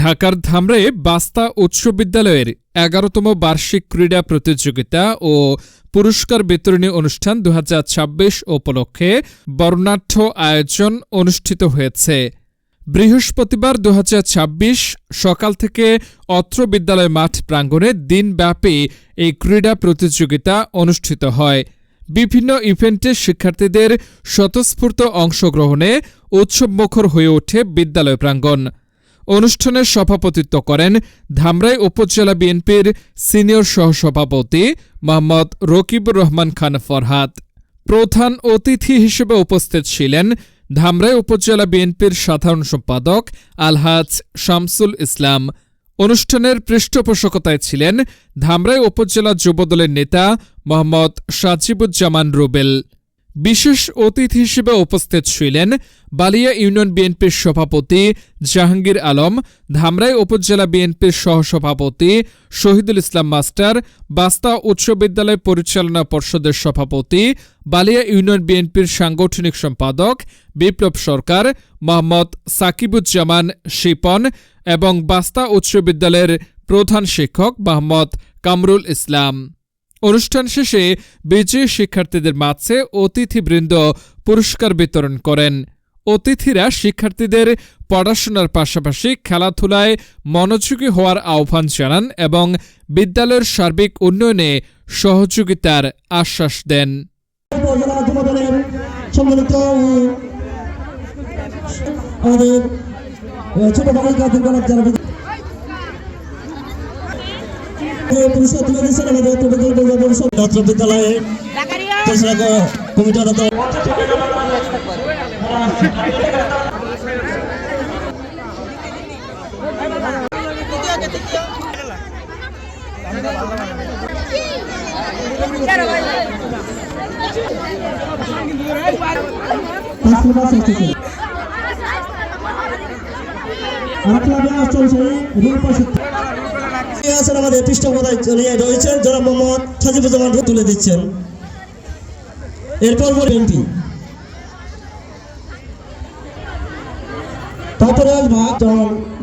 ঢাকার ধামরায় বাস্তা উচ্চ বিদ্যালয়ের এগারোতম বার্ষিক ক্রীড়া প্রতিযোগিতা ও পুরস্কার বিতরণী অনুষ্ঠান দুহাজার ছাব্বিশ উপলক্ষে বর্ণাঢ্য আয়োজন অনুষ্ঠিত হয়েছে। বৃহস্পতিবার দু হাজার ছাব্বিশ সকাল থেকে অত্র বিদ্যালয় মাঠ প্রাঙ্গণে দিনব্যাপী এই ক্রীড়া প্রতিযোগিতা অনুষ্ঠিত হয়। বিভিন্ন ইভেন্টে শিক্ষার্থীদের স্বতঃস্ফূর্ত অংশগ্রহণে উৎসবমুখর হয়ে ওঠে বিদ্যালয় প্রাঙ্গণ। অনুষ্ঠানের সভাপতিত্ব করেন ধামরাই উপজেলা বিএনপির সিনিয়র সহসভাপতি মোহাম্মদ রকিবুর রহমান খান ফরহাদ। প্রধান অতিথি হিসেবে উপস্থিত ছিলেন ধামরাই উপজেলা বিএনপির সাধারণ সম্পাদক আলহাজ শামসুল ইসলাম। অনুষ্ঠানের পৃষ্ঠপোষকতায় ছিলেন ধামরাই উপজেলা যুবদলের নেতা মোহাম্মদ সাজিবুজ্জামান রুবেল। বিশেষ অতিথি হিসেবে উপস্থিত ছিলেন বালিয়া ইউনিয়ন বিএনপির সভাপতি জাহাঙ্গীর আলম, ধামরাই উপজেলা বিএনপির সহসভাপতি শহীদুল ইসলাম মাস্টার, বাস্তা উচ্চ বিদ্যালয় পরিচালনা পর্ষদের সভাপতি বালিয়া ইউনিয়ন বিএনপির সাংগঠনিক সম্পাদক বিপ্লব সরকার, মোহাম্মদ সাকিবুজ্জামান শিপন এবং বাস্তা উচ্চ বিদ্যালয়ের প্রধান শিক্ষক মোহাম্মদ কামরুল ইসলাম। অনুষ্ঠান শেষে বিজয়ী শিক্ষার্থীদের মাঝে অতিথিবৃন্দ পুরস্কার বিতরণ করেন। অতিথিরা শিক্ষার্থীদের পড়াশোনার পাশাপাশি খেলাধুলায় মনোযোগী হওয়ার আহ্বান জানান এবং বিদ্যালয়ের সার্বিক উন্নয়নে সহযোগিতার আশ্বাস দেন। আমাদের ছোট বালিকা দুর্বলক যারা পুরস্কার তুলে দিচ্ছেন আছেন আমাদের পৃষ্ঠপোষকতায় চলিয়ে রয়েছেন, জনাব মোহাম্মদ সাজিবুজ্জামান তুলে দিচ্ছেন। এরপর এমপি তারপরে আসবা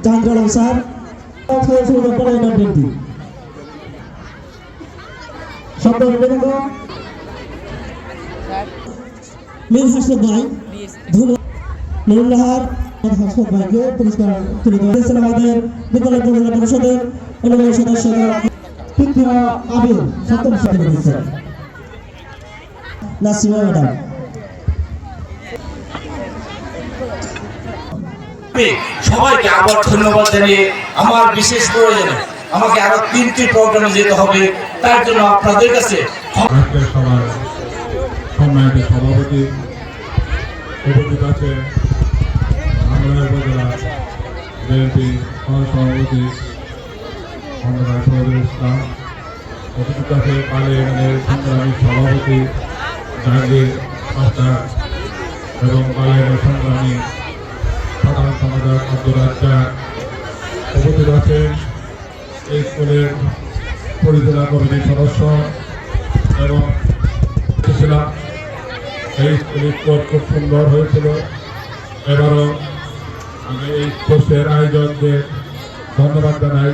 জাহাঙ্গীর আলম স্যার। মীর হাসদ ভাই নুরুল্লাহার হাসদ ভাইকে পুরস্কার তুলে দেওয়া হয়েছে। আমাদের বিদ্যালয় পরিচালনা পরিষদের অন্যান্য সদস্য তৃতীয় আবির সপ্তম শ্রেণি দিচ্ছেন নাসিমা ম্যাডাম। সবাইকে আবার ধন্যবাদ জানিয়ে আমার বিশেষ প্রয়োজনে আমাকে আরও তিনটি প্রোগ্রামে যেতে হবে। তার জন্য আপনাদের কাছে সম্মানিত সভাপতি উপস্থিত আছে আমরা উপজেলা সহসভাপতি আমরা ফজল ইসলাম। উপস্থিত আছে পার্লামেন্টের সংগ্রামী সভাপতি জাহাঙ্গীর মাস্টার এবং পার্লামেন্টের সংগ্রামী সাধারণ সম্পাদক আব্দুর রাজ্জাক উপস্থিত আছেন। এই স্কুলের পরিচালনা কমিটির সদস্য এবং ছিলাম এই স্কুলের খুব সুন্দর হয়েছিল। এবারও আমি এই কোর্সের আয়োজকদের ধন্যবাদ জানাই।